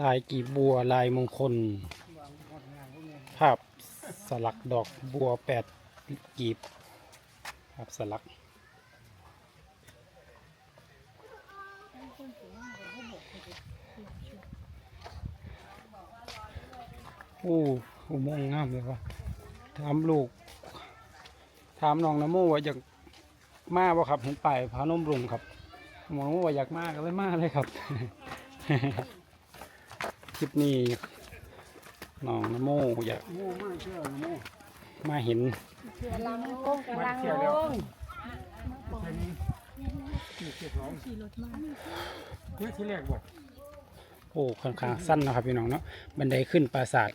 ลายกีบบัวลายมงคล ภาพสลักดอกบัวแปดกีบภาพสลัก โอ้อุโมงค์งามเลยว่ะถามลูก ถามน้องนโมว่าอยากมาบ่ครับเห็นป้ายพานมรุงครับมองว่าอยากมาก็เลยมาเลยครับ ลิปนี้น้องนโมอยากโม่มากเชื่อโม่มาเห็นกำลังลงกำลังลงแค่นี้สี่เจ็ดสองเนี่ยที่แรกบอกโอ้ค่อนข้างสั้นนะครับพี่น้องเนาะบันไดขึ้นปราสาท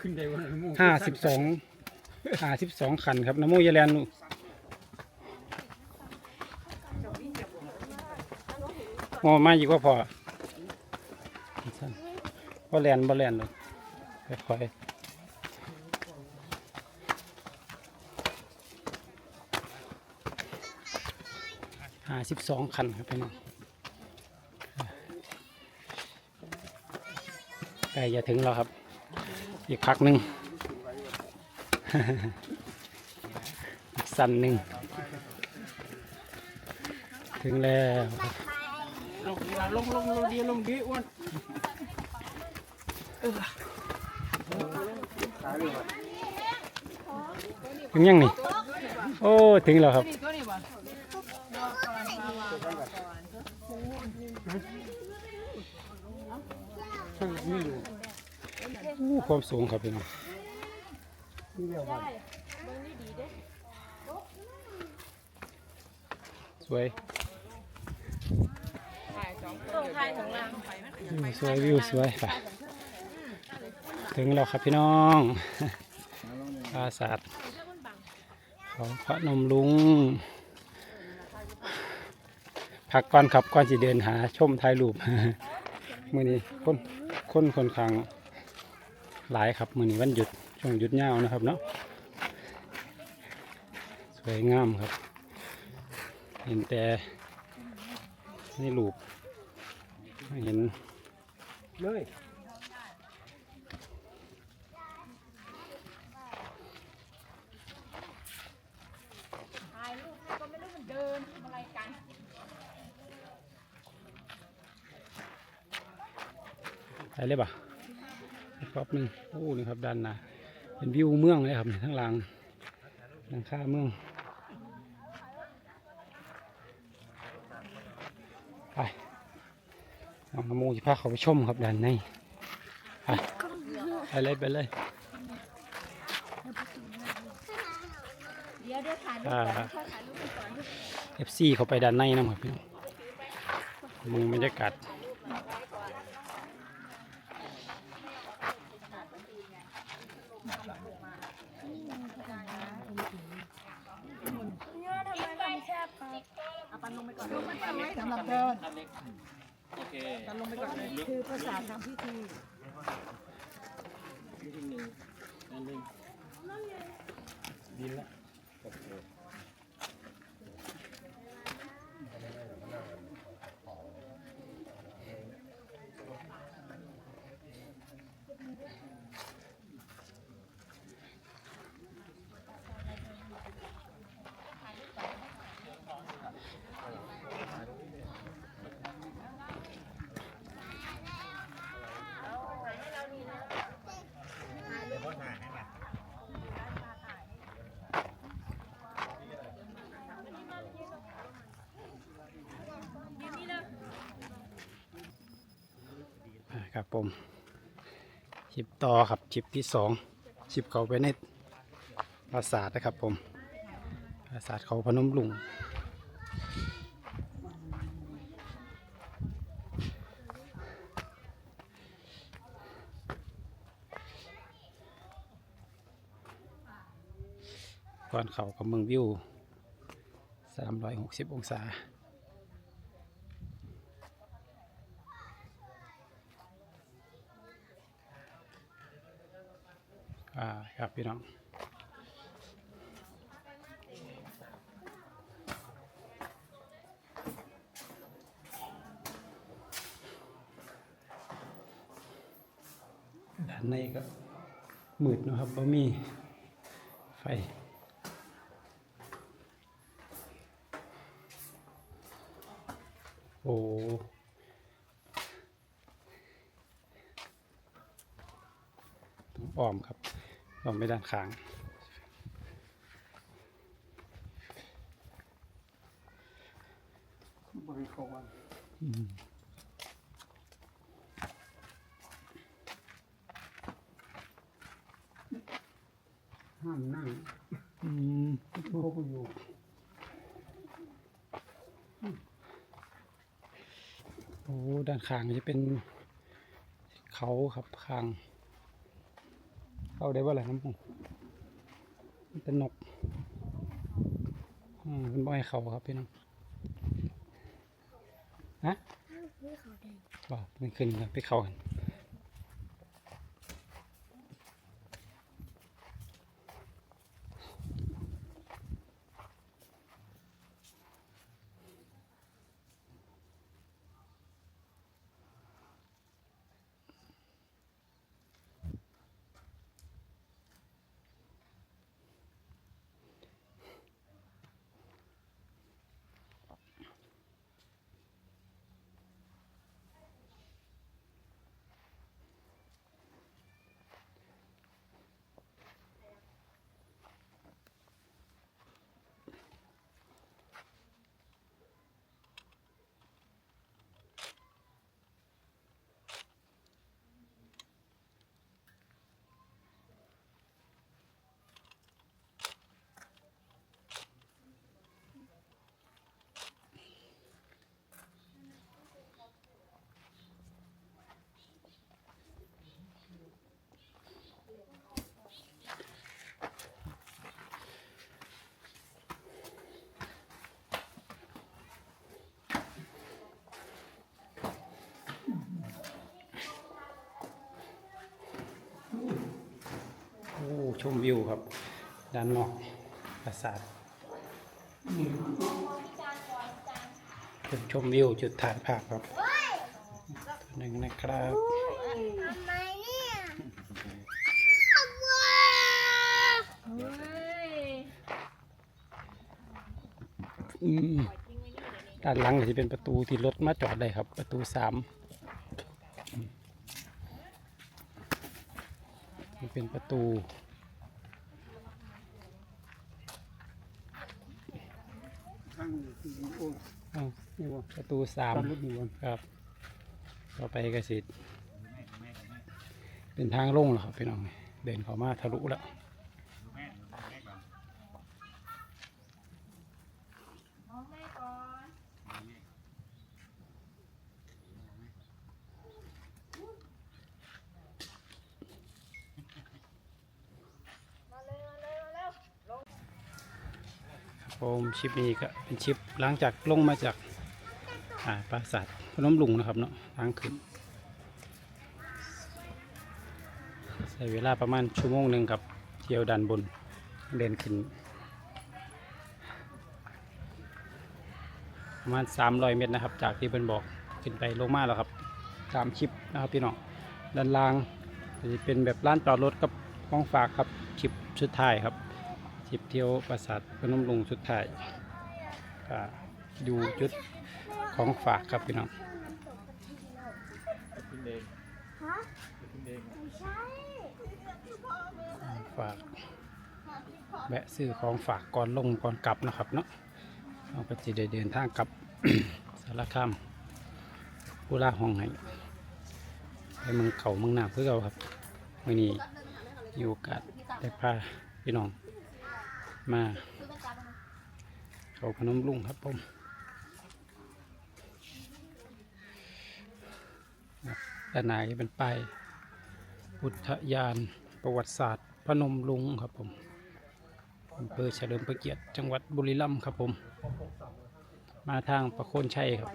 ขึ้นได้วันโม่ห้าสิบสองห้าสิบสองขันครับนโมอยาแลนลูกโมมาอีกว่าพอสั้น บ่แลนบ่แลนเลยค่อยๆห้าสิบสองคันครับพี่น้องใกล้จะถึงแล้วครับ อีกพักหนึ่งสั้นหนึ่งถึงแล้วครับลงลงลงลงดีลงดีอ้วน ถึงยังนี่ โอ้ ถึงแล้วครับช่างนี่อยู่อู้ความสูงครับพี่น้องนี่เรียกว่าสวยตรงไทยของเราวิวสวยวิวสวยไป ถึงแล้วครับพี่น้องปราสาทของพระนมลุงพักก่อนครับก่อนจะเดินหาชมถ่ายรูปมื่อนี้คนคนคนข้างหลายครับมื่อนี้วันหยุดช่วงหยุดยาวนะครับเนาะสวยงามครับ เห็นแต่ในรูปไม่เห็นเลย ถ่ายรูปให้ก็ไม่รู้มันเดินทำอะไรกัน ไป เลยป่ะอีกรอบหนึ่งโอ้นี่ครับด้านหน้าเป็นวิวเมืองเลยครับทั้งหลังหลังคาเมืองไปน้องนโมจะพาเขาไปชมครับด้านในไปไปเลยไปเลยเดี๋ยวเดี๋ยวถ่ายรูปอ่าก่อนถ่ายรูปก่อนเอฟซีเขาไปด้านในนะครับพี่น้องมึงบรรยากาศ เนี่ยทำไมทำแคบครับเอาปันลงไปก่อนลงไปก่อนไหมสำหรับเดินโอเคกันลงไปก่อนเลยคือภาษาทำพิธีอันหนึ่งดินละ ครับผมชิปต่อครับชิปที่สองชิปเขาไปในปราสาทนะครับผมปราสาทเขาพนมลุงก่อนเขากับเมืองวิว 360 องศา อ่าครับ พี่น้องด้านในก็มืดนะครับบ่มีไฟโอ้ต้องอ้อมครับ อ้อมไปด้านข้าง บริโภคอืมห้ามนั่งอืมเขาก็อยู่โอ้ด้านข้างจะเป็นเขาครับข้าง เข้าได้ว่าอะไรน้ำพุมันเป็นนกอืมเป็นบ่อยเขาครับพี่น้องฮะบอกมันขึ้นครับไปเขากันโอ้ ชมวิวครับ ด้านนอกปราสาทจุดชมวิวจุดถ่ายภาพครับหนึ่งนะครับทำไมเนี่ยเฮ้ยอืมด้านหลังก็จะเป็นประตูที่รถมาจอดได้ครับ ประตูสามเป็นประตูางที่อยู่โอ้อ้าวนี่ว่าประตูสามตามรถอยู่วันครับ ต่อไปก็สิเป็นทางลงแล้วครับพี่น้อง เดินเข้ามาทะลุแล้ว มองแม่ก่อนมาเลยมาเลยมาเร็ว ครับ ผมชิปนี้ก็เป็นชิปหลังจากลงมาจากาปราสาทพนมลุงนะครับเนาะทางขึ้นใช้เวลาประมาณชั่วโมงหนึ่งครับเที่ยวดันบนเดินขึ้น ประมาณ 300 เมตรนะครับ จากที่เพิ่นบอกขึ้นไปลงมาแล้วครับตามคลิปนะครับพี่น้องด้านล่างจะเป็นแบบร้านจอดรถกับห้องฝากครับคลิปสุดท้ายครับ คลิปเที่ยวปราสาทพนมลุงสุดท้ายก็อยู่จุดของฝากครับพี่น้องฝากแวะซื้อของฝากก่อนลงก่อนกลับนะครับเนาะเราก็จะได้เดินทางกลับสารคามผู้ล่าห้องให้ไปเมืองเขาเมืองหนาเพื่อเราครับวันนี้อยู่โอกาสได้พาพี่น้อง มา เขาพนมลุงครับผมด้านในเป็นไปอุทยานประวัติศาสตร์พนมลุงครับผมอำเภอเฉลิมพระเกียรติจังหวัดบุรีรัมย์ครับผม มาทางประโคนชัยครับ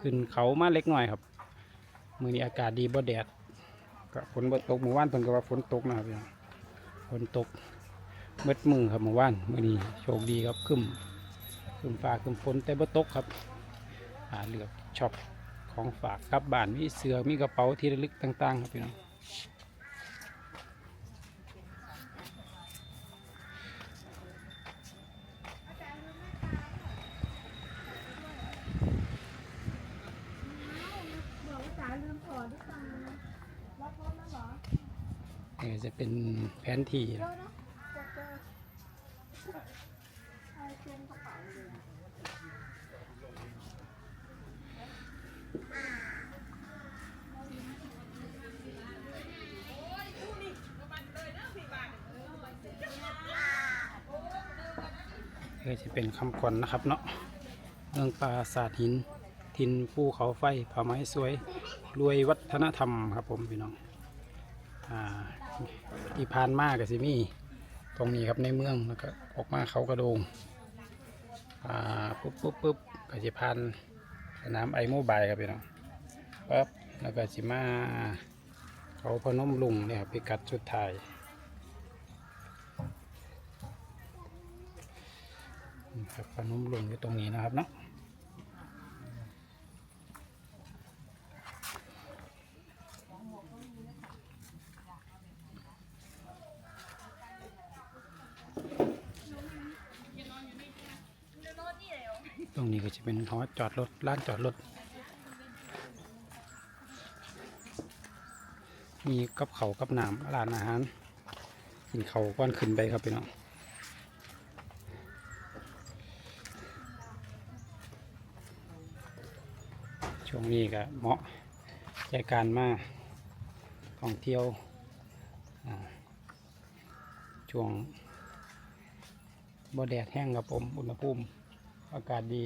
ขึ้นเขามาเล็กหน่อยครับ มือนี้อากาศดีบ่แดดก็ฝนบ่ตกเมื่อวานเพิ่นก็ว่าฝนตกนะครับ น้องฝนตกเม็ดมือครับเมื่อวานมื่อนี้โชคดีครับขึ้นขึ้นฟ้าขึ้นฝนแต่บ่ตกครับหาเลือกช็อปขของฝากกลับบ้านมีเสือมีกระเป๋าที่ระลึกต่างๆ ครับพี่น้อง บอกว่าจ๋าลืมถอดหรือเปล่ารับรถแล้วเหรอ นี่ จะเป็นแผนที่เจอเนาะเจอเจอเอาเต็มกระเป๋าเลยจะเป็นคำขวัญนะครับเนาะเรื่องปราสาทหิน ทินภูเขาไฟผาไม้สวย รวยวัฒนธรรมครับผมพี่น้อง อ่า ที่ผ่านมากกับซิมี่ตรงนี้ครับในเมืองแล้วก็ออกมาเขากระโดงอ่าปุ๊บปุ๊บปุ๊บก็จะผ่านสนามไอโมบายครับพี่น้องปั๊บแล้วก็สิมาเขาพนมลุงเนี่ยครับพิกัดสุดท้ายครับพนมลุงอยู่ตรงนี้นะครับเนาะ ตรงนี้ก็จะเป็นหอจอดรถร้านจอดรถ มีกับเขากับน้ำร้านอาหารกินเขาก้อนขึ้นไปครับพี่น้องช่วงนี้ก็เหมาะแก่การมาท่องเที่ยวช่วงบ่แดดแห้งครับผมอุณหภูมิ อากาศดี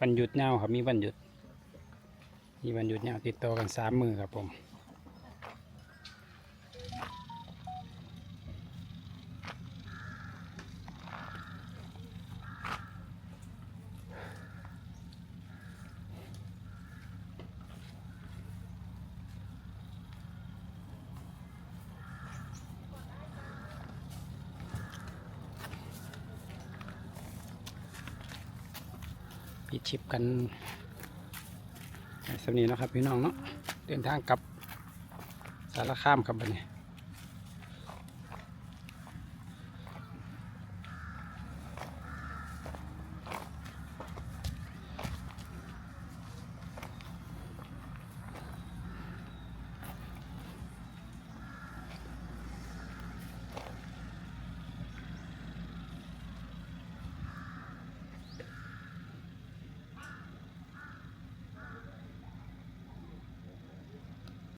วันหยุดยาครับมีวันหยุด มีวันหยุดยาติดต่อกันสามมือครับผม ปิดชิปกันสำนีนะครับพี่น้องเนาะเดินทางกลับสารคามครับบัดนี้